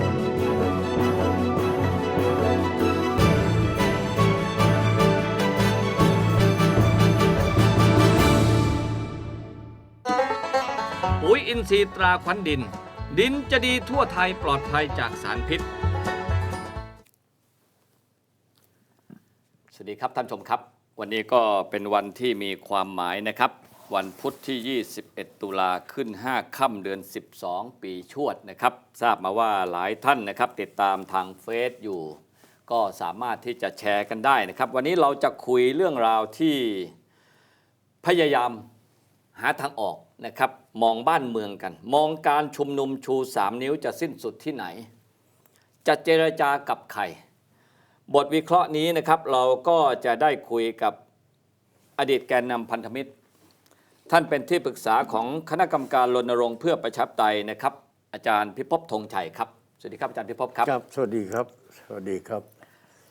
ปุ๋ยอินทรีย์ตราขวัญดิน ดินจะดีทั่วไทยปลอดภัยจากสารพิษ สวัสดีครับท่านชมครับ วันนี้ก็เป็นวันที่มีความหมายนะครับ วันพุธที่ 21 ตุลาขึ้น 5 ค่ำเดือน 12 ปีชวดนะครับ ทราบมาว่าหลายท่านนะครับ ติดตามทางเฟซอยู่ ก็สามารถที่จะแชร์กันได้นะครับ วันนี้เราจะคุยเรื่องราวที่พยายามหาทางออกนะครับ มองบ้านเมืองกัน มองการชุมนุมชู 3 นิ้วจะสิ้นสุดที่ไหน จะเจรจากับใคร บทวิเคราะห์นี้นะครับเราก็จะได้คุยกับอดีตแกนนำพันธมิตร ท่านเป็นที่ปรึกษาของคณะกรรมการรณรงค์เพื่อประชาธิปไตยนะครับ อาจารย์พิภพธงชัยครับ สวัสดีครับอาจารย์พิภพครับ ครับ สวัสดีครับ สวัสดีครับ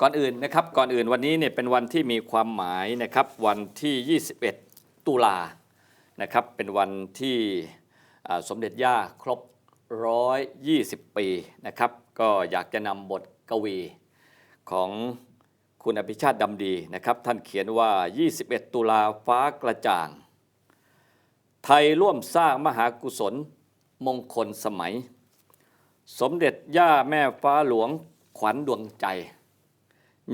ก่อนอื่นนะครับ ก่อนอื่นวันนี้เนี่ยเป็นวันที่มีความหมายนะครับ วันที่ 21 ตุลานะครับ เป็นวันที่อ่าสมเด็จย่าครบ 120 ปีนะครับ ก็อยากจะนำบทกวีของคุณอภิชาติดำดีนะครับ ท่านเขียนว่า 21 ตุลาฟ้ากระจ่าง ไทยร่วมสร้างมหากุศลมงคลสมัย สมเด็จย่าแม่ฟ้าหลวงขวัญดวงใจ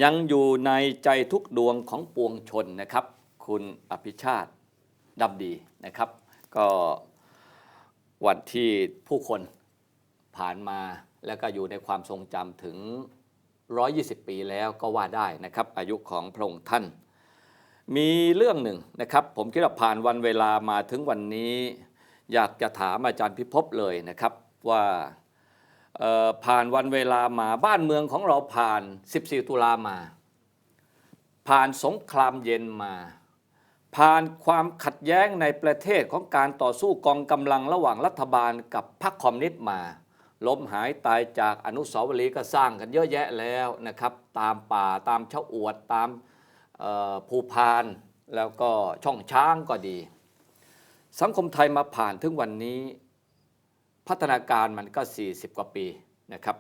ยังอยู่ในใจทุกดวงของปวงชนนะครับ คุณอภิชาติดำดีนะครับ ก็วันที่ผู้คนผ่านมาแล้วก็อยู่ในความทรงจำถึง 120 ปีแล้วก็ว่าได้นะครับ อายุของพระองค์ท่าน มีเรื่องหนึ่งนะครับ ผมคิดว่าผ่านวันเวลามาถึงวันนี้ อยากจะถามอาจารย์พิภพเลยนะครับว่าผ่านวันเวลามาบ้านเมืองของเราผ่าน 14 ตุลามา ผ่านสงครามเย็นมา ผ่านความขัดแย้งในประเทศของการต่อสู้กองกำลังระหว่างรัฐบาลกับพรรคคอมมิวนิสต์มาล้มหายตายจากอนุสาวรีย์ก็สร้างกันเยอะแยะแล้วนะครับ ตามป่าตามเชาอวดตาม ภูพานแล้วก็ช่องช้างก็ดี สังคมไทยมาผ่านถึงวันนี้ พัฒนาการมันก็ 40 กว่าปีนะครับ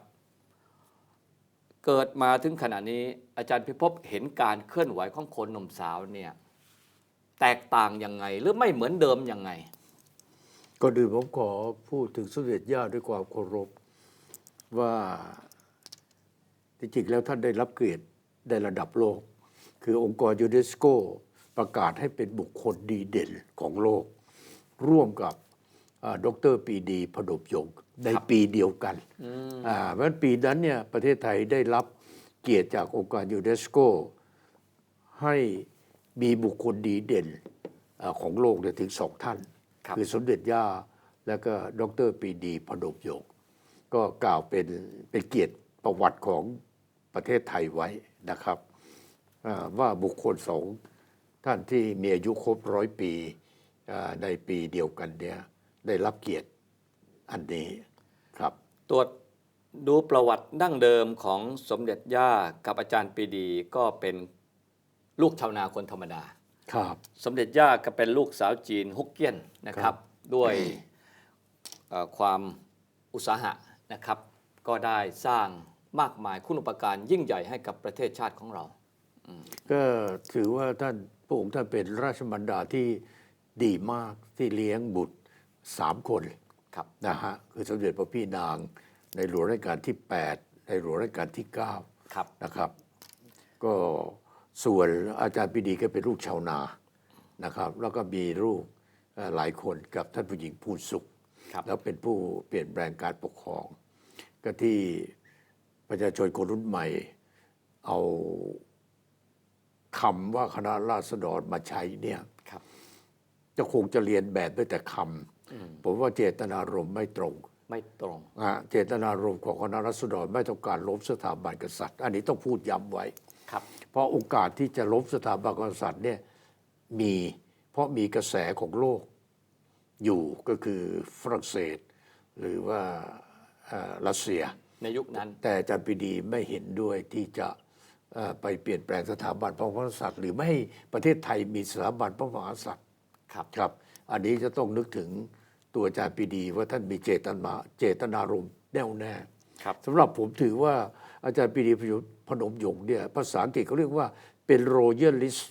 เกิดมาถึงขณะนี้อาจารย์พิภพเห็นการเคลื่อนไหวของคนหนุ่มสาวเนี่ยแตกต่างยังไงหรือไม่เหมือนเดิมยังไง ก็ดื่นผมขอพูดถึงสมเด็จย่าด้วยความเคารพว่าจริงๆแล้วท่านได้รับเกียรติในระดับโลก คือองค์กรยูเนสโกประกาศให้เป็นบุคคลดีเด่นของโลก ร่วมกับอ่าดรปรีดีพดบยงในปีเดียวกันอ่าเพราะฉะนั้นปีนั้นเนี่ยประเทศไทยได้รับเกียรติจากองค์การยูเนสโกให้มีบุคคลดีเด่นอาของโลกเนี่ยถึงสองท่านครับอสมเด็จย่าแล้วก็ดรปรีดีพดมยงค์ก็กล่าวเป็นเป็นเกียรติประวัติของประเทศไทยไว้นะครับอ่า ว่าบุคคลสองท่านที่มีอายุครบร้อยปีอ่าในปีเดียวกันเนี่ยได้รับเกียรติอันนี้ครับ ตรวจดูประวัติดั้งเดิมของสมเด็จย่ากับอาจารย์ปรีดีก็เป็นลูกชาวนาคนธรรมดา ครับ สมเด็จย่าก็เป็นลูกสาวจีนฮกเกี้ยนนะคครัรับบด้วยเอ่อความอุตสาหะนะครับ ก็ได้สร้างมากมายคุณอุปการยิ่งใหญ่ให้กับประเทศชาติของเรา ก็ถือว่าท่านพระองค์ท่านเป็นราชบันดาที่ดีมากที่เลี้ยงบุตรสามคนครับนะฮะคือสมเด็จพระพี่นางในหลวงรัชกาลที่ 8 ในหลวงรัชกาลที่ครับ9นะครับ ก็ส่วนอาจารย์ปรีดีก็เป็นลูกชาวนานะครับ แล้วก็มีลูกเอ่อหลายคนกับท่านผู้หญิงพูนสุขครับแล้วเป็นผู้เปลี่ยนแปลงการปกครอง ก็ที่ประชาชนคนรุ่นใหม่เอา คำว่าคณะราษฎรมาใช้เนี่ยครับจะคงจะเรียนแบบด้วยแต่คำผมว่าเจตนารมณ์ไม่ตรงไม่ตรงอะเจตนารมณ์ของคณะรัษฎรไม่ต้องการล้มสถาบันกษัตริย์ อันนี้ต้องพูดย้ำไว้ครับ เพราะโอกาสที่จะล้มสถาบันกษัตริย์เนี่ยมีเพราะมีกระแสของโลกอยู่ก็คือฝรั่งเศส หรือว่าเอ่อรัสเซียในยุคนั้น แต่อาจารย์ปรีดีไม่เห็นด้วยที่จะเอ่อ ไปเปลี่ยนแปลงสถาบันพระมหากษัตริย์ หรือไม่ให้ประเทศไทยมีสถาบันพระมหากษัตริย์ครับครับ อันนี้จะต้องนึกถึงตัวอาจารย์ปรีดีว่าท่านมีเจตนาเจตนารมณ์แน่วแน่ครับสำหรับผมถือว่าอาจารย์ปรีดีพนมยงค์เนี่ยภาษาอังกฤษเขาเรียกว่าเป็น royalist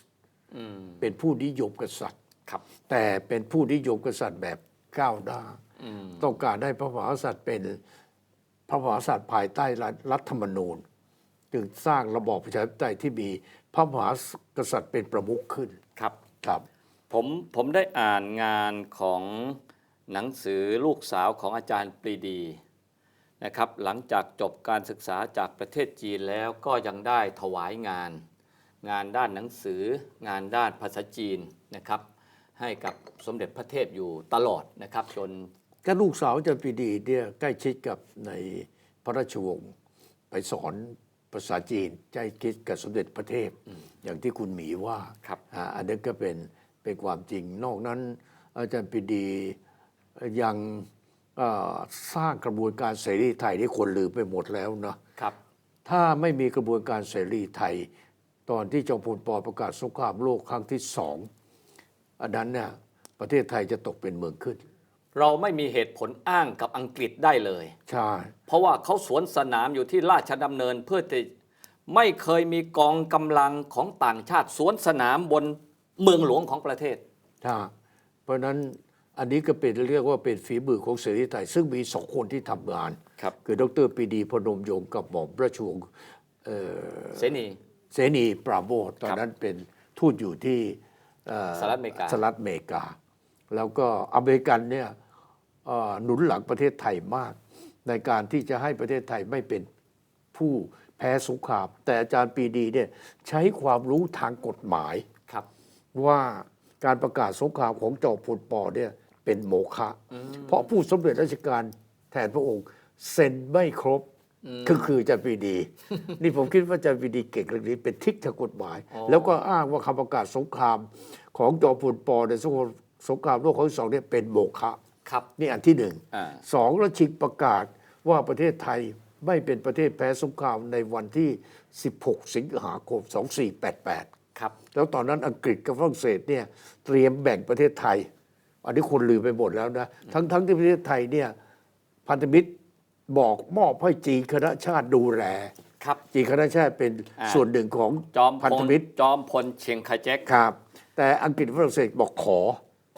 อืมเป็นผู้นิยมกษัตริย์ครับ แต่เป็นผู้นิยมกษัตริย์แบบก้าวหน้าอืมต้องการให้พระมหากษัตริย์เป็นพระมหากษัตริย์ภายใต้รัฐธรรมนูญ จึงสร้างระบอบประชาธิปไตยที่มีพระมหากษัตริย์เป็นประมุขขึ้นครับครับผมผมได้อ่านงานของหนังสือลูกสาวของอาจารย์ปรีดีนะครับหลังจากจบการศึกษาจากประเทศจีนแล้วก็ยังได้ถวายงาน งานด้านหนังสือ งานด้านภาษาจีนนะครับ ให้กับสมเด็จพระเทพอยู่ตลอดนะครับจนก็ลูกสาวอาจารย์ปรีดีเนี่ยใกล้ชิดกับในพระราชวงศ์ไปสอน ภาษาจีนใกล้ชิดกับสมเด็จพระเทพ อย่างที่คุณหมีว่าครับอ่าอันนี้ก็เป็นเป็นความจริง นอกนั้น อาจารย์ปรีดียังเอ่อสร้างกระบวนการเสรีไทยที่คนลืมไปหมดแล้วเนาะครับ ถ้าไม่มีกระบวนการเสรีไทย ตอนที่จอมพลปอประกาศสงครามโลกครั้งที่สองอันนั้นเนี่ยประเทศไทยจะตกเป็นเมืองขึ้น เราไม่มีเหตุผลอ้างกับอังกฤษได้เลย ใช่ เพราะว่าเขาสวนสนามอยู่ที่ราชดำเนินเพื่อที่ไม่เคยมีกองกำลังของต่างชาติสวนสนามบนเมืองหลวงของประเทศ ใช่ เพราะฉะนั้นอันนี้ก็เป็นเรียกว่าเป็นฝีมือของเสรีไทย ซึ่งมีสองคนที่ทำงาน ครับ คือดรปรีดีพนมยงค์กับหม่อมราชวงศ์เอ่อ เสนี เสนีปราโมทตอนนั้นเป็นทูตอยู่ที่เอ่อสหรัฐอเมริกา สหรัฐอเมริกา แล้วก็อเมริกันเนี่ยเอ่อ หนุนหลังประเทศไทยมาก ในการที่จะให้ประเทศไทยไม่เป็นผู้แพ้สงครามแต่อาจารย์ปรีดีเนี่ยใช้ความรู้ทางกฎหมายครับว่าการประกาศสงครามของจอมพลปอเนี่ยเป็นโมฆะเพราะผู้สำเร็จราชการแทนพระองค์เซ็นไม่ครบก็คืออาจารย์ปรีดี นี่ผมคิดว่าอาจารย์ปรีดีเก่งเรื่องนี้เป็นทริกทางกฎหมายอ๋อแล้วก็อ้างว่าคำประกาศสงครามของจอมพลปอในสงครามสงครามโลกครั้งที่สองเนี่ยเป็นโมฆะ ครับ นี่อันที่หนึ่งอ่า สองแล้วชิงประกาศว่าประเทศไทยไม่เป็นประเทศแพ้สงครามในวันที่ 16 สิงหาคม 2488 ครับ แล้วตอนนั้นอังกฤษกับฝรั่งเศสเนี่ยเตรียมแบ่งประเทศไทย อันนี้คนลืมไปหมดแล้วนะ ทั้งทั้งที่ประเทศไทยเนี่ยพันธมิตรบอกมอบให้จีนคณะชาติดูแล ครับ จีนคณะชาติเป็นอ่า ส่วนหนึ่งของจอมพพันธลมิตร จอมพลเชียงคาแจ็ค ครับ แต่อังกฤษฝรั่งเศสบอกขอ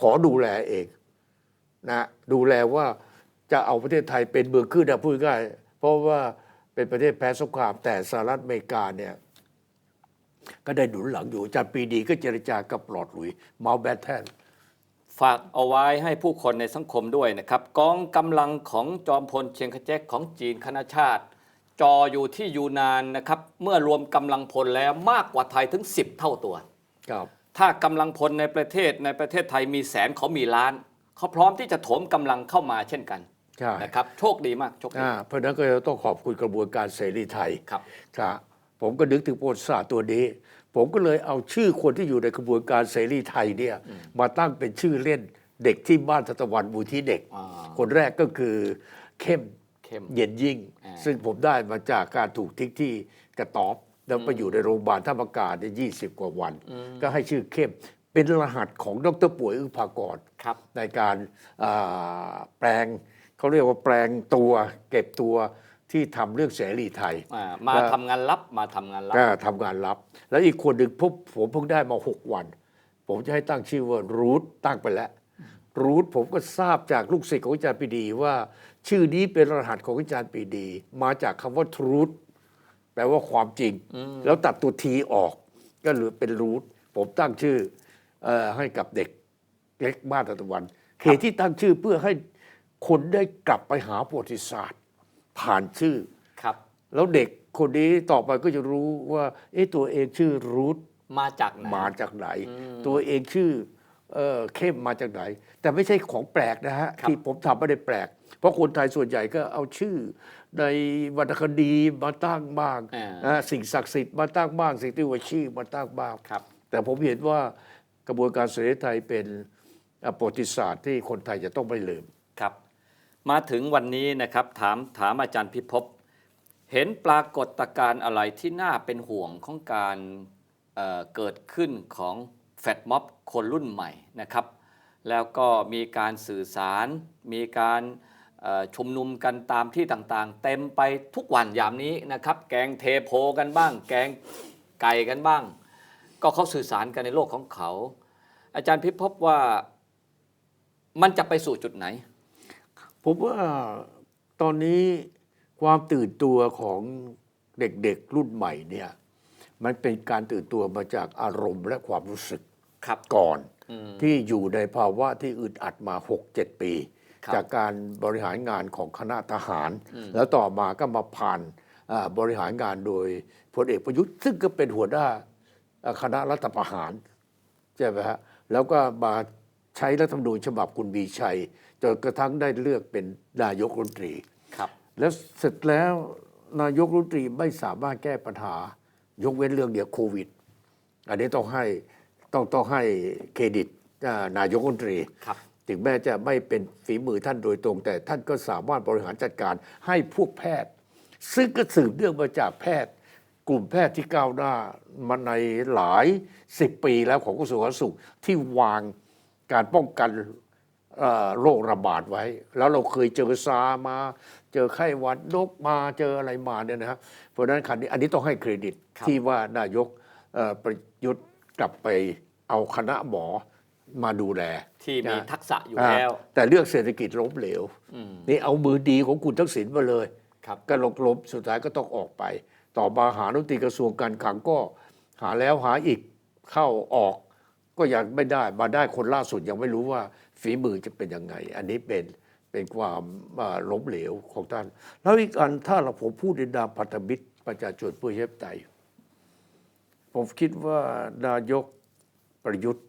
ขอดูแลเอง นะดูแลว่าจะเอาประเทศไทยเป็นเมืองขึ้นนะพูดง่ายๆเพราะว่าเป็นประเทศแพ้สงครามแต่สหรัฐอเมริกาเนี่ยก็ได้หนุนหลังอยู่อาจารย์ปรีดีก็เจรจากับปลอดหลุยมาแบทแทนฝากเอาไว้ให้ผู้คนในสังคมด้วยนะครับ กองกำลังของจอมพลเชียงคาแจ็คของจีนคณะชาติ จออยู่ที่ยูนานนะครับ เมื่อรวมกำลังพลแล้วมากกว่าไทยถึง 10 เท่าตัว ครับ ถ้ากำลังพลในประเทศในประเทศไทยมีแสนเขามีล้าน เขาพร้อมที่จะโถมกำลังเข้ามาเช่นกันใช่นะครับโชคดีมากโชคดีอ่าเพราะฉะนั้นก็จะต้องขอบคุณกระบวนการเสรีไทยครับครับผมก็นึกถึงประวัติศาสตร์ตัวนี้ ผมก็เลยเอาชื่อคนที่อยู่ในกระบวนการเสรีไทยเนี่ยมาตั้งเป็นชื่อเล่นเด็กที่บ้านทัตะวันมูลที่เด็กอ่าคนแรกก็คือเข้มเข้มเย็นยิ่งอ่าซึ่งผมได้มาจากการถูกทิ้งที่กระต๊อบแล้วไปอยู่ในโรงพยาบาลท่ามอากาศเนี่ยยีกว่าวัน ก็ให้ชื่อเข้ม เป็นรหัสของดรป่วยอึ้งภากรครับในการอ่าแปลงเขาเรียกว่าแปลงตัวเก็บตัวที่ทำเรื่องเสรีไทยอ่ามาแล้วทำงานลับมาทำงานลับก็ทำงานลับ แล้วอีกคนหนึ่งพบผมเพิ่งได้มาหกวัน ผมจะให้ตั้งชื่อว่ารูทตั้งไปแล้วรูทผมก็ทราบจากลูกศิษย์ของอาจารย์ปรีดีว่า ชื่อนี้เป็นรหัสของอาจารย์ปรีดี มาจากคำว่าทรูทแปลว่าความจริง แล้วตัดตัวทีออก ก็เหลือเป็นรูทผมตั้งชื่อเออ ให้กับเด็กเล็กบ้านตะวันเหตุที่ตั้งชื่อเพื่อให้คนได้กลับไปหาประวัติศาสตร์ ผ่านชื่อครับ แล้วเด็กคนนี้ต่อไปก็จะรู้ว่า เอ๊ะตัวเองชื่อรูทมาจากไหนมาจากไหน ตัวเองชื่อเออเข้มมาจากไหน แต่ไม่ใช่ของแปลกนะฮะครับที่ผมทำไม่ได้แปลก เพราะคนไทยส่วนใหญ่ก็เอาชื่อ ในวรรณคดีมาตั้งบ้างอ่านะสิ่งศักดิ์สิทธิ์มาตั้งบ้าง สิ่งที่ว่าชื่อมาตั้งบ้างครับแต่ผมเห็นว่า กระบวนการเสรีไทยเป็นประวัติศาสตร์ที่คนไทยจะต้องไม่ลืมครับ มาถึงวันนี้นะครับถามถามอาจารย์พิภพเห็นปรากฏการณ์อะไรที่น่าเป็นห่วงของการเเกิดขึ้นของแฟดม็อบคนรุ่นใหม่นะครับ แล้วก็มีการสื่อสาร มีการชุมนุมกันตามที่ต่างๆ เต็มไปทุกวันยามนี้นะครับ แกงเทโพกันบ้าง แกงไก่กันบ้าง ก็เขาสื่อสารกันในโลกของเขา อาจารย์พิภพว่ามันจะไปสู่จุดไหน ผมว่าตอนนี้ความตื่นตัวของเด็กๆ รุ่นใหม่เนี่ยมันเป็นการตื่นตัวมาจากอารมณ์และความรู้สึกครับก่อนที่อยู่ในภาวะที่อึดอัดมา 6-7 ปีครับจากการบริหารงานของคณะทหาร แล้วต่อมาก็มาผ่านอ่าบริหารงานโดยพลเอกประยุทธ์ซึ่งก็เป็นหัวหน้าอ่า คณะรัฐประหารใช่ไหมฮะแล้วก็มาใช้รัฐธรรมนูญฉบับคุณบีชัยจนกระทั่งได้เลือกเป็นนายกรัฐมนตรีครับ แล้วเสร็จแล้วนายกรัฐมนตรีไม่สามารถแก้ปัญหายกเว้นเรื่องเดียวโควิด อันนี้ต้องให้ต้องต้องให้เครดิตอ่านายกรัฐมนตรีครับถึงแม้จะไม่เป็นฝีมือท่านโดยตรง แต่ท่านก็สามารถบริหารจัดการให้พวกแพทย์ ซึ่งก็สืบเนื่องมาจากแพทย์ กลุ่มแพทย์ที่ก้าวหน้ามาในหลายสิบปีแล้วของกระทรวงสาธารณสุขที่วางการป้องกันเอ่อโรคระบาดไว้ แล้วเราเคยเจอซามา เจอไข้หวัดนกมาเจออะไรมาเนี่ยนะครับเพราะฉะนั้นคันนี้อันนี้ต้องให้เครดิตครับที่ว่านายกเอ่อประยุทธ์กลับไปเอาคณะหมอมาดูแล ที่มีนะทักษะอยู่แล้วอ่าแต่เรื่องเศรษฐกิจล้มเหลวนี่เอามือดีของคุณทักษิณมาเลยครับก็ลงล้มสุดท้ายก็ต้องออกไป ต่อมาหารัฐมนตรีกระทรวงการคลังก็หาแล้วหาอีกเข้าออกก็ยังไม่ได้มาได้คนล่าสุดยังไม่รู้ว่าฝีมือจะเป็นยังไง อันนี้เป็นเป็นความล้มเหลวของท่าน แล้วอีกอันถ้าเราผมพูดในนามพันธมิตรประชาชนเพื่อเฮ็บไตผมคิดว่านายกประยุทธ์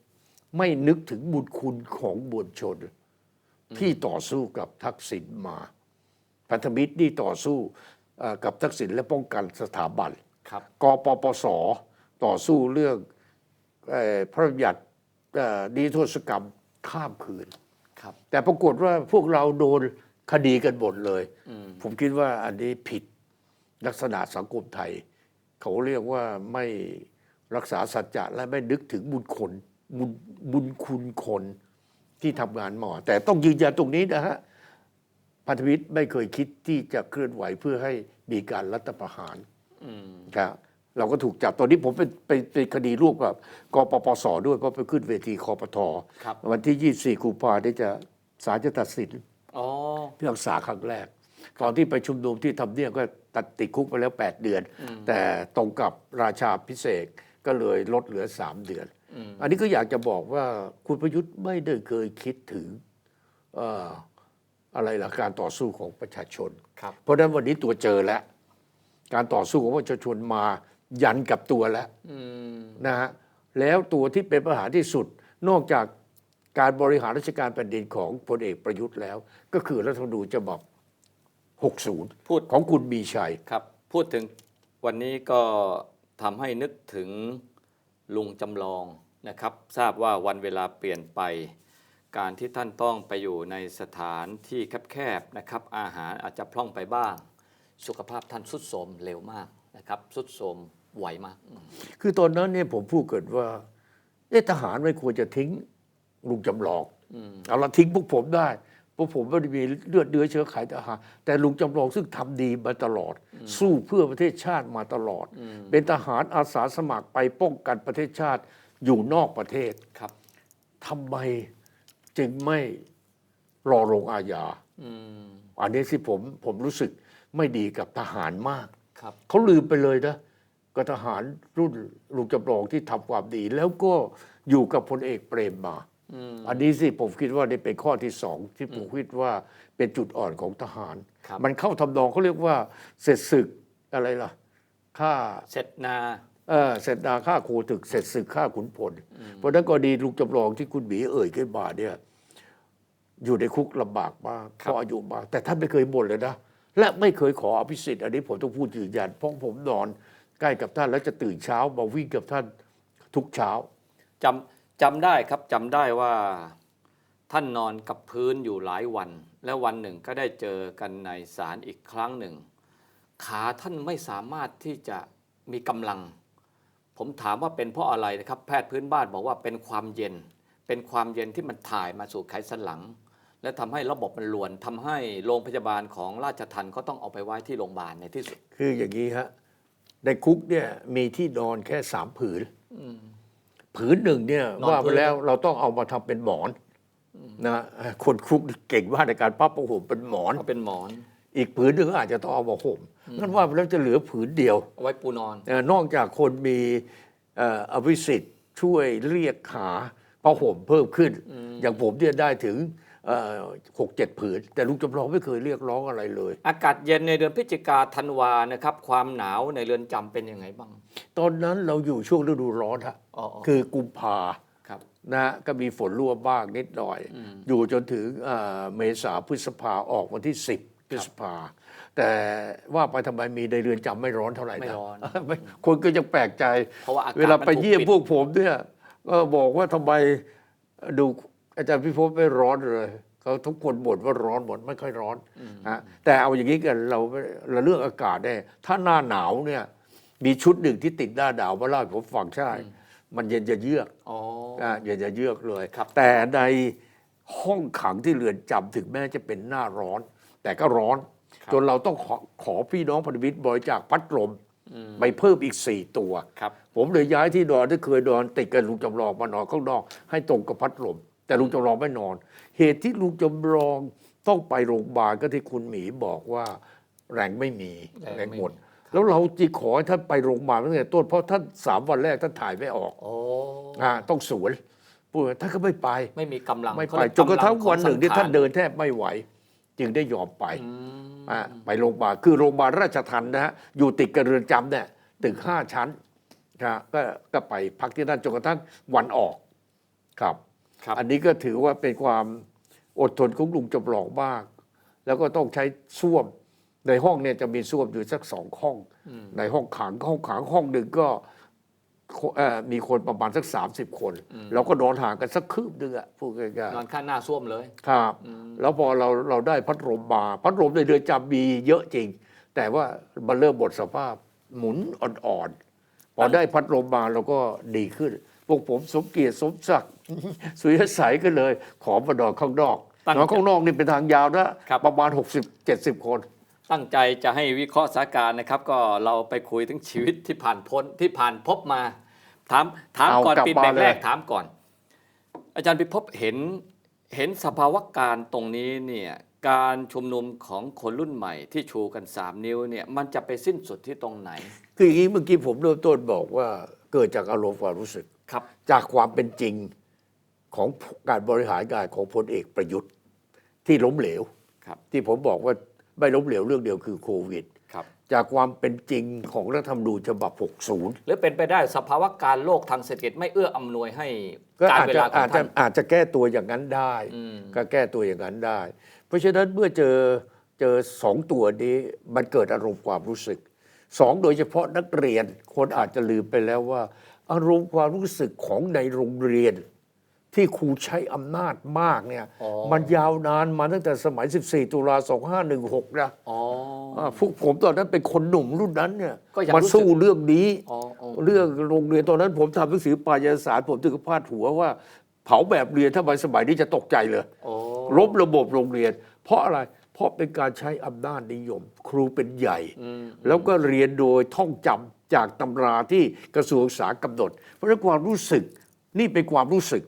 ไม่นึกถึงบุญคุณของมวลชน ที่ต่อสู้กับทักษิณมา พันธมิตรที่ต่อสู้ กับทักษิณและป้องกันสถาบันครับกปปสต่อสู้เรื่องเอ่อพระราชบัญญัติเอ่อนิรโทษกรรมข้ามคืนครับแต่ปรากฏว่าพวกเราโดนคดีกันหมดเลย ผมคิดว่าอันนี้ผิดลักษณะสังคมไทย เขาเรียกว่าไม่รักษาสัจจะและไม่นึกถึงบุญคนบุญบุญคุณคนที่ทำงานหมอ แต่ต้องยืนยันตรงนี้นะฮะ พันธมิตรไม่เคยคิดที่จะเคลื่อนไหวเพื่อให้มีการรัฐประหารครับเราก็ถูกจับตอนนี้ผมเป็นเป็นเป็นคดีร่วมกับกปปสด้วยเพราะไปขึ้นเวทีคอปทครับ วันที่ 24กุมภาพันธ์นี้จะศาลจะตัดสินอ๋อ พิพากษาครั้งแรก ตอนที่ไปชุมนุมที่ทำเนียบก็ตัดติดคุกไปแล้ว 8 เดือน แต่ตรงกับราชาพิเศษกก็เลยลดเหลือ 3 เดือน อันนี้ก็อยากจะบอกว่าคุณประยุทธ์ไม่ได้เคยคิดถึงเอ่อ อะไรล่ะการต่อสู้ของประชาชนครับเพราะฉะนั้นวันนี้ตัวเจอแล้ว การต่อสู้ของประชาชนมายันกับตัวแล้วนะฮะแล้วตัวที่เป็นปัญหาที่สุดนอกจากการบริหารราชการแผ่นดินของพลเอกประยุทธ์แล้ว ก็คือรัฐธรรมนูญฉบับ 60 พูดของคุณมีชัยครับ พูดถึงวันนี้ก็ทำให้นึกถึงลุงจำลองนะครับ ทราบว่าวันเวลาเปลี่ยนไป การที่ท่านต้องไปอยู่ในสถานที่แคบๆนะครับ อาหารอาจจะพร่องไปบ้าง สุขภาพท่านสุดโทรมเร็วมากนะครับสุดโทรมไวมากอืมคือตอนนั้นเนี่ยผมพูดเกิดว่าเอะทหารไม่ควรจะทิ้งลุงจำลองเอาละทิ้งพวกผมได้พวกผมไม่ได้มีเลือดเนื้อเชื้อไขทหารแต่ลุงจำลองซึ่งทำดีมาตลอด สู้เพื่อประเทศชาติมาตลอดเป็นทหารอาสาสมัครไปป้องกันประเทศชาติอยู่นอกประเทศ ครับ ทำไม จึงไม่รอลงอาญาอืมอันนี้สิผมผมรู้สึกไม่ดีกับทหารมากครับเขาลืมไปเลยนะก็ทหารรุ่นลุงจำลองที่ทำความดี แล้วก็อยู่กับพลเอกเปรมมาอันนี้สิผมคิดว่านี่เป็นข้อที่สองที่ผมคิดว่าเป็นจุดอ่อนของทหารครับมันเข้าทำนองเขาเรียกว่า เสร็จศึกอะไรล่ะค่าเสร็จนาเออเสร็จนาค่าโคตึกเสร็จศึกค่าขุนพลเพราะฉะนั้นก็ดีลุงจำลองที่คุณหมีเอ่ยขึ้นมาเนี่ย อยู่ในคุกลำบากมากเพราะอายุมากแต่ท่านไม่เคยบ่นเลยนะ และไม่เคยขออภิสิทธิ์อันนี้ผมต้องพูดยืนยันเพราะผมนอนใกล้กับท่านแล้วจะตื่นเช้ามาวิ่งกับท่านทุกเช้าจำจำได้ครับจำได้ว่าท่านนอนกับพื้นอยู่หลายวัน แล้ววันหนึ่งก็ได้เจอกันในศาลอีกครั้งหนึ่ง ขาท่านไม่สามารถที่จะมีกำลัง ผมถามว่าเป็นเพราะอะไรนะครับ แพทย์พื้นบ้านบอกว่าเป็นความเย็น เป็นความเย็นที่มันถ่ายมาสู่ไขสันหลังห และทำให้ระบบมันลวนทำให้โรงพยาบาลของราชทันก็ต้องเอาไปไว้ที่โรงพยาบาลในที่สุด คืออย่างนี้ฮะในคุกเนี่ยมีที่นอนแค่สามผืนผืนหนึ่งเนี่ยนอนว่าไปพื้นแล้วเราต้องเอามาทำเป็นหมอนนะคนคุกเก่งมากในการพับผ้าห่มเป็นหมอนเอาเป็นหมอน อีกผืนหนึ่งก็อาจจะต้องเอามาห่มงั้นว่าไปแล้วจะเหลือผืนเดียวเอาไว้ปูนอนเอ่อนอกจากคนมีเอ่ออภิสิทธิ์ช่วยเรียกหาผ้าห่มเพิ่มขึ้น อย่างผมเนี่ยได้ถึง หกเจ็ดผืน แต่ลุงจำลองไม่เคยเรียกร้องอะไรเลย อากาศเย็นในเดือนพฤศจิกาธันวานะครับ ความหนาวในเรือนจำเป็นยังไงบ้าง ตอนนั้นเราอยู่ช่วงฤดูร้อนฮะอ๋ออ๋อ คือกุมภาครับ นะฮะก็มีฝนรั่วบ้างนิดหน่อย อยู่จนถึงเอ่อเมษาพฤษภาออกวันที่ 10 พฤษภา แต่ว่าไปทำไมมีในเรือนจำไม่ร้อนเท่าไหร่ไม่นะร้อน ไม่คนก็ยังแปลกใจ เพราะว่าอากาศเวลาไปมันถูกเยี่ยมปิด พวกผมเนี่ยก็บอกว่าทำไมดู อาจารย์พิภพไม่ร้อนเลยเขาทุกคนบ่นว่าร้อนหมดไม่ค่อยร้อนฮะแต่เอาอย่างนี้กันเราเราเรื่องอากาศเนี่ยถ้าหน้าหนาวเนี่ย มีชุดหนึ่งที่ติดหน้าหนาวมาเล่าให้ผมฟังใช่ มันเย็นจะเยือกอ๋ออะเย็นจะเยือกเลยครับแต่ในห้องขังที่เรือนจำถึงแม้จะเป็นหน้าร้อน แต่ก็ร้อน จนเราต้องขอขอพี่น้องพันธมิตรบริจาคพัดลมไปเพิ่มอีกสี่ตัวครับผมเลยย้ายที่นอนที่เคยนอนติดกับลุงจำลองมานอนข้างนอกให้ตรงกับพัดลม แต่ลุงจำลองไม่นอน เหตุที่ลุงจำลองต้องไปโรงพยาบาลก็ที่คุณหมีบอกว่าแรงไม่มีแรงแรงไม่หมดมีแล้วเราจีขอให้ท่านไปโรงพยาบาลตั้งแต่ต้นเพราะท่านสามวันแรกท่านถ่ายไม่ออกโอ้อ่าต้องสวนพูดท่านก็ไม่ไป ไม่มีกำลังไม่เขาไปเยจนกระทั่งวันหนึ่งที่กำลัท่านของเดินแทบไม่ไหว จึงได้ยอมไปอืมอ่าไปโรงพยาบาลคือโรงพยาบาลราชทันนะฮะอยู่ติดกับเรือนจำเนี่ยตึกห้าชั้นครับก็ก็ไปพักที่นั่นจนกระทั่งวันออกครับครับ อันนี้ก็ถือว่าเป็นความอดทนของลุงจำลองมาก แล้วก็ต้องใช้ส้วมในห้องเนี่ยจะมีส้วมอยู่สักสองห้อง ในห้องขังห้องขังห้องหนึ่งก็เอ่อมีคนประมาณสักสามสิบคน เราก็นอนห่างกันสักคืบหนึงอะพูดง่ายๆนอนข้างหน้าส้วมเลย ครับ แล้วพอเราเราได้พัดลมมา พัดลมในเรือนจำมีเยอะจริง แต่ว่ามันเริ่มหมดสภาพหมุนอ่อนๆ พอได้พัดลมมาเราก็ดีขึ้น พวกผมสมเกียรติสมศักดิ์ สุริยสัยก็เลย ขอมานอนข้างนอกตั้ง นอนข้างนอกนี่เป็นทางยาวนะ ครับ ประมาณ 60 70 คน ตั้งใจจะให้วิเคราะห์สถานการณ์นะครับ ก็เราไปคุยถึงชีวิตที่ผ่านพ้นที่ผ่านพบมา ถามถามเอาก่อนกลับปิดมาแบกแรกเลยถามก่อน อาจารย์พิภพเห็นเห็นสภาวะการตรงนี้เนี่ยการชุมนุมของคนรุ่นใหม่ที่ชูกัน 3 นิ้วเนี่ยมันจะไปสิ้นสุดที่ตรงไหนคืออย่างนี้เมื่อกี้ผมเริ่มต้นบอกว่าเกิดจากอารมณ์ความรู้สึก ครับ จากความเป็นจริง ของการบริหารงานของพลเอกประยุทธ์ที่ล้มเหลวครับที่ผมบอกว่าไม่ล้มเหลวเรื่องเดียวคือโควิดครับจากความเป็นจริงของรัฐธรรมนูญฉบับ 60 หรือเป็นไปได้สภาวะการโลกทางเศรษฐกิจไม่เอื้ออำนวยให้ก็การอาจเวจะลาขออางจจะท่านอาจจะแก้ตัวอย่างนั้นได้อืมก็แก้ตัวอย่างนั้นได้ เพราะฉะนั้นเมื่อเจอเจอสองตัวนี้มันเกิดอารมณ์ความรู้สึกสองโดยเฉพาะนักเรียน คนอาจจะลืมไปแล้วว่า อารมณ์ความรู้สึกของในโรงเรียน ที่ครูใช้อำนาจมากเนี่ยอ๋อมันยาวนานมาตั้งแต่สมัย 14 ตุลา 2516 นะอ๋ออ่าพวกผมตอนนั้นเป็นคนหนุ่มรุ่นนั้นเนี่ยก็ยังมารู้สึกสู้เรื่องนี้อ๋ออ๋อเรื่องโรงเรียนตอนนั้นผมทำหนังสือปลายสารผมถึงกับพาดหัวว่า เผาแบบเรียนถ้ามาสมัยนี้จะตกใจเลยโอ้ลบระบบโรงเรียน เพราะอะไรเพราะเป็นการใช้อำนาจนิยม ครูเป็นใหญ่อืมแล้วก็เรียนโดยท่องจำจากตำราที่กระทรวงศึกษากำหนด เพราะฉะนั้นความรู้สึกนี่เป็นความรู้สึก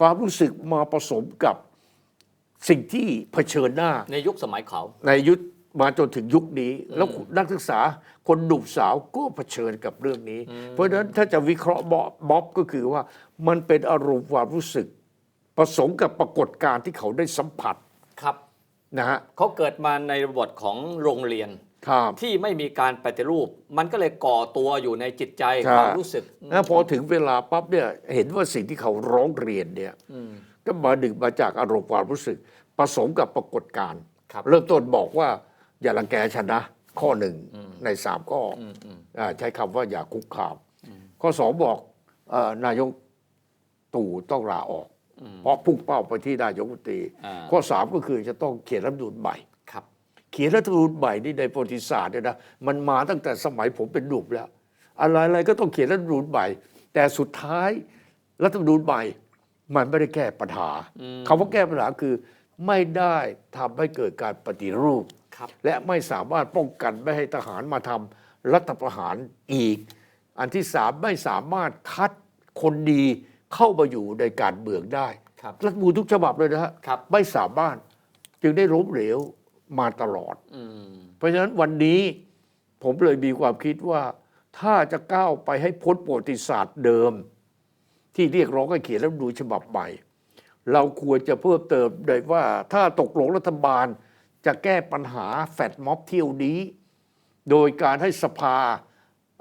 ความรู้สึกมาผสมกับสิ่งที่เผชิญหน้า ในยุคสมัยเขา ในยุคมาจนถึงยุคนี้ แล้วนักศึกษาคนหนุ่มสาวก็เผชิญกับเรื่องนี้ เพราะฉะนั้นถ้าจะวิเคราะห์ม็อบม็อบก็คือว่ามันเป็นอารมณ์ความรู้สึกผสมกับปรากฏการณ์ที่เขาได้สัมผัสครับนะฮะเขาเกิดมาในบทของโรงเรียน ครับที่ไม่มีการปฏิรูป มันก็เลยก่อตัวอยู่ในจิตใจใช่ ความรู้สึกแล้วพอถึงเวลาปั๊บเนี่ยเห็นว่าสิ่งที่เขาร้องเรียนเนี่ยอืม ก็มาดึงมาจากอารมณ์ความรู้สึก ผสมกับปรากฏการณ์ครับ เริ่มต้นบอกว่า อย่ารังแกฉันนะ ข้อหนึ่งในสามข้อออืมอืมอ่าใช้คำว่าอย่าคุกคามข้อสองบอกเออนายกตู่ต้องลาออก เพราะพุ่งเป้าไปที่นายกรัฐมนตรี อ่า ข้อสามก็คือจะต้องเขียนรัฐธรรมนูญใหม่ครับเขียนรัฐธรรมนูญใหม่นี่ในประวัติศาสตร์เนี่ยนะมันมาตั้งแต่สมัยผมเป็นหนุ่มแล้ว อะไรๆก็ต้องเขียนรัฐธรรมนูญใหม่ แต่สุดท้ายรัฐธรรมนูญใหม่ มันไม่ได้แก้ปัญหาคำว่าแก้ปัญหาคือ ไม่ได้ทำให้เกิดการปฏิรูปครับและไม่สามารถป้องกันไม่ให้ทหารมาทำรัฐประหารอีก อันที่สามไม่สามารถคัดคนดีเข้ามาอยู่ในการเมืองได้ครับรัฐธรรมนูญทุกฉบับเลยนะฮะครับไม่สามารถจึงได้ล้มเหลว มาตลอดอืมเพราะฉะนั้นวันนี้ผมเลยมีความคิดว่า ถ้าจะก้าวไปให้พ้นประวัติศาสตร์เดิม ที่เรียกร้องให้เขียนรัฐธรรมนูญฉบับใหม่ เราควรจะเพิ่มเติมโดยว่า ถ้าตกลงรัฐบาลจะแก้ปัญหาแฟดม็อบเที่ยวนี้ โดยการให้สภา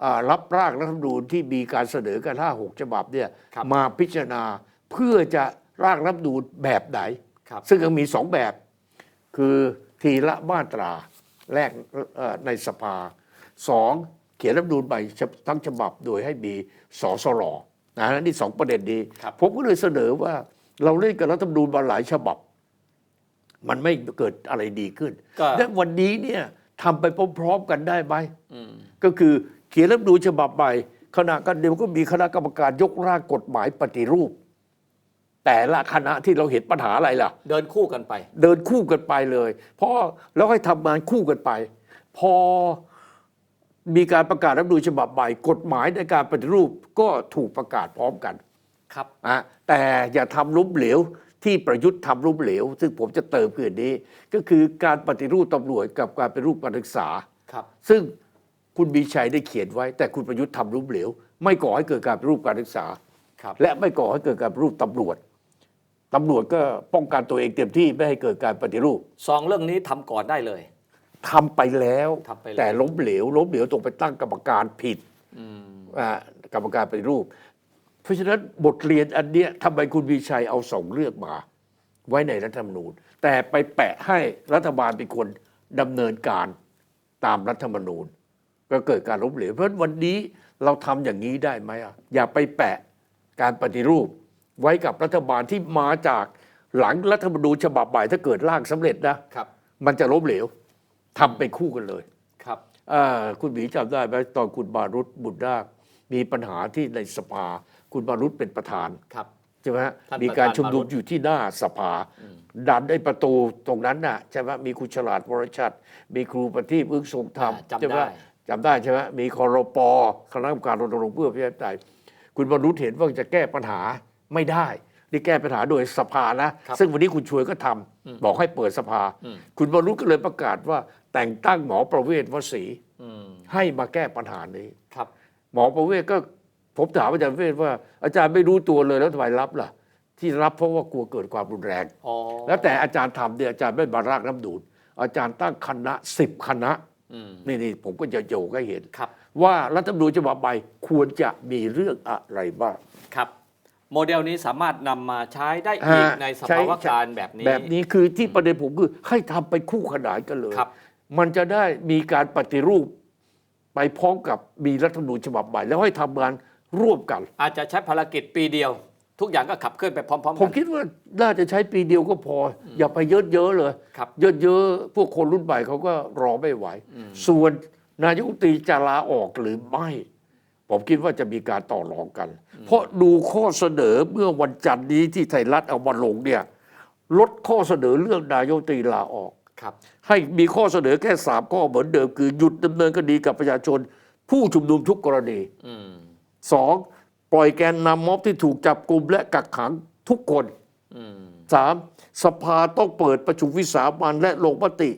อ่ารับร่างรัฐธรรมนูญที่มีการเสนอกันห้าหกฉบับเนี่ยครับมาพิจารณาเพื่อจะร่างรัฐธรรมนูญแบบไหนครับซึ่งก็มีสองแบบ คือ ทีละมาตราแรกเอ่อในสภาสองเขียนรัฐธรรมนูญใหม่ทั้งฉบับโดยให้มีสสรนะนี่สองประเด็นดีครับผมก็เลยเสนอว่าเราเล่นกับรัฐธรรมนูญมาหลายฉบับ มันไม่เกิดอะไรดีขึ้นก็และวันนี้เนี่ยทำไปพร้อมๆกันได้ไหมอืมก็คือเขียนรัฐธรรมนูญฉบับใหม่ขณะกันเดียวก็มีคณะกรรมการยกร่างกฎหมายปฏิรูป แต่ละคณะที่เราเห็นปัญหาอะไรล่ะ เดินคู่กันไป เดินคู่กันไปเลย เพราะแล้วให้ทำงานคู่กันไป พอมีการประกาศรัฐธรรมนูญฉบับใหม่กฎหมายในการปฏิรูปก็ถูกประกาศพร้อมกันครับอะแต่อย่าทำล้มเหลวที่ประยุทธ์ทำล้มเหลว ซึ่งผมจะเติมคืนนี้ ก็คือการปฏิรูปตำรวจกับการปฏิรูปการศึกษาครับ ซึ่งคุณบีชัยได้เขียนไว้ แต่คุณประยุทธ์ทำล้มเหลว ไม่ก่อให้เกิดการปฏิรูปการศึกษาครับและไม่ก่อให้เกิดการปฏิรูปตำรวจ ตำรวจก็ป้องกันตัวเองเต็มที่ไม่ให้เกิดการปฏิรูปสองเรื่องนี้ทำก่อนได้เลย ทำไปแล้ว ทำไปแล้ว แต่ล้มเหลวล้มเหลวตรงไปตั้งกรรมการผิดอืม อ่ากรรมการปฏิรูป เพราะฉะนั้นบทเรียนอันเนี้ยทำไมคุณวีชัยเอาสองเรื่องมา ไว้ในรัฐธรรมนูญ แต่ไปแปะให้รัฐบาลเป็นคนดำเนินการตามรัฐธรรมนูญ ก็เกิดการล้มเหลวเพราะฉะนั้นวันนี้เราทำอย่างนี้ได้ไหมอะอย่าไปแปะการปฏิรูป ไว้กับรัฐบาลที่มาจากหลังรัฐธรรมนูญฉบับใหม่ถ้าเกิดร่างสำเร็จนะครับ มันจะล้มเหลวทำไปคู่กันเลยครับอ่าคุณหมีจำได้ไหมตอนคุณบารุษบุตรนาคมีปัญหาที่ในสภา คุณบารุษเป็นประธานครับ ใช่ไหมฮะท่านมีการประธานชุมนุมบารุษอยู่ที่หน้าสภา ดันได้ประตูตรงนั้นน่ะใช่ไหมมีคุณฉลาดวรชัดมีครูประทีปอึ้งทรงธรรมอ่าจำใช่ไหมได้ จำได้ใช่ไหมมีคอรปคณะกรรมการรณรงค์เพื่อประชาธิปไตยคุณบารุษเห็นว่าจะแก้ปัญหา ไม่ได้นี่แก้ปัญหาโดยสภานะครับซึ่งวันนี้คุณชวยก็ทำบอกให้เปิดสภาอืมคุณบารุษก็เลยประกาศว่า แต่งตั้งหมอประเวศวสีอืมให้มาแก้ปัญหานี้ครับ หมอประเวศก็ผมถามอาจารย์ประเวศว่า อาจารย์ไม่รู้ตัวเลยแล้วทำไมรับล่ะ ที่รับเพราะว่ากลัวเกิดความรุนแรงอ๋อแล้วแต่อาจารย์ทำเนี่ยอาจารย์ไม่บาร่างน้ำดูดอาจารย์ตั้งคณะสิบคณะอืมนี่นี่ผมก็จะโยกให้เห็นครับว่ารัฐธรรมนูญฉบับใหม่ควรจะมีเรื่องอะไรบ้างครับ โมเดลนี้สามารถนำมาใช้ได้อีกฮะในสใช้ภาวะการแบบนี้ แบบนี้คือที่ประเด็นผมคือให้ทำไปคู่ขนานกันเลย ครับ มันจะได้มีการปฏิรูปไปพร้อมกับมีรัฐธรรมนูญฉบับใหม่ แล้วให้ทำงานร่วมกัน อาจจะใช้ภารกิจปีเดียว ทุกอย่างก็ขับเคลื่อนไปพร้อมๆผมกันคิดว่าน่าจะใช้ปีเดียวก็พอออย่าไปเยอะๆเลย ครับเยอะๆพวกคนรุ่นใหม่เขาก็รอไม่ไหว ส่วนนายกรัฐมนตรีจะลาออกหรือไม่ ผมคิดว่าจะมีการต่อรองกัน เพราะดูข้อเสนอเมื่อวันจันทร์นี้ที่ไทยรัฐเอามาลงเนี่ยลดข้อเสนอเรื่องนายกรัฐมนตรีลาออกครับ ให้มีข้อเสนอแค่สามข้อเหมือนเดิมคือหยุดดำเนินคดีกับประชาชน ผู้ชุมนุมทุกกรณีอืมสองปล่อยแกนนำม็อบที่ถูกจับกลุ่มและกักขังทุกคนอืมสามสภาต้องเปิดประชุมวิสามันและลงมติ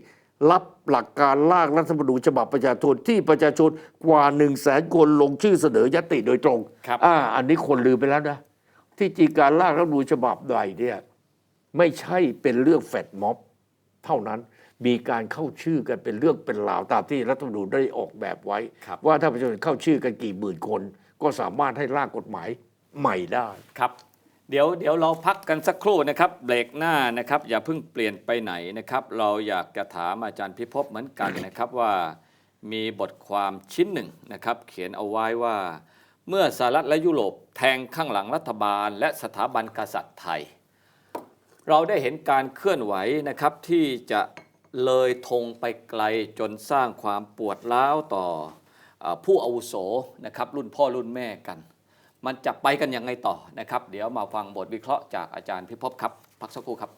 รับ หลักการร่างรัฐธรรมนูญฉบับประชาชนที่ประชาชนกว่าหนึ่งแสนคนลงชื่อเสนอยติโดยตรงครับ อ่าอันนี้คนลืมไปแล้วนะ ที่จริงการร่างรัฐธรรมนูญฉบับใดเนี่ยไม่ใช่เป็นเรื่องแฟดม็อบ เท่านั้นมีการเข้าชื่อกันเป็นเรื่องเป็นราวตามที่รัฐธรรมนูญได้ออกแบบไว้ ครับ ว่าถ้าประชาชนเข้าชื่อกันกี่หมื่นคน ก็สามารถให้ร่างกฎหมายใหม่ได้ ครับ เดี๋ยวเดี๋ยวเราพักกันสักครู่นะครับเบรกหน้านะครับ อย่าเพิ่งเปลี่ยนไปไหนนะครับ เราอยากจะถามอาจารย์พิภพเหมือนกันนะครับว่ามีบทความชิ้นหนึ่งนะครับ เขียนเอาไว้ว่า เมื่อสหรัฐและยุโรปแทงข้างหลังรัฐบาล และสถาบันกษัตริย์ไทย เราได้เห็นการเคลื่อนไหวนะครับที่จะเลยธงไปไกลจนสร้างความปวดร้าวต่อเออผู้อาวุโสนะครับรุ่นพ่อรุ่นแม่กัน มันจะไปกันยังไงต่อนะครับ เดี๋ยวมาฟังบทวิเคราะห์จากอาจารย์พิภพครับ พักสักครู่ครับ